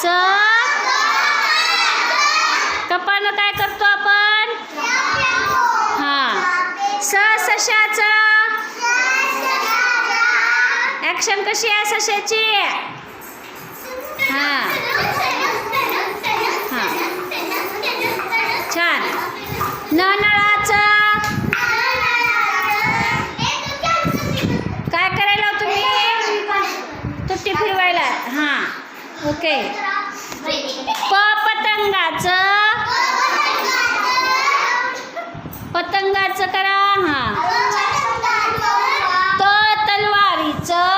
कपाचं कपानं काय करतो आपण? हां. स सशाचं ॲक्शन कशी आहे सशाची हां. हां. छान. न ओके. प पतंगाचं पतंगाचं करा हां. त तलवारीचं.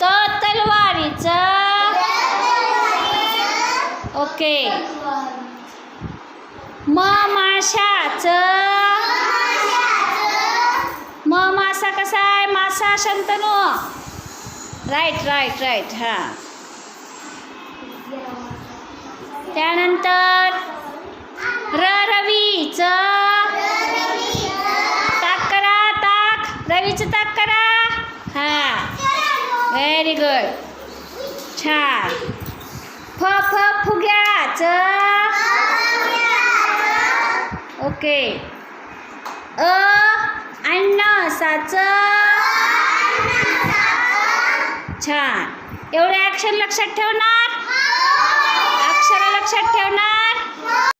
त तलवारीचं. ओके. म माशाच. म मासा कसा आहे? मासा शंतनू. राईट राईट राईट हां. त्यानंतर र रवीचं ताक करा ताक. रवीचं ताक करा. हां. व्हेरी गुड छान. फ फ फुग्याचं. ओके अ अण्णासाचं छान एवढे ॲक्शन लक्षात ठेवणार? अक्षरं लक्षात ठेवणार?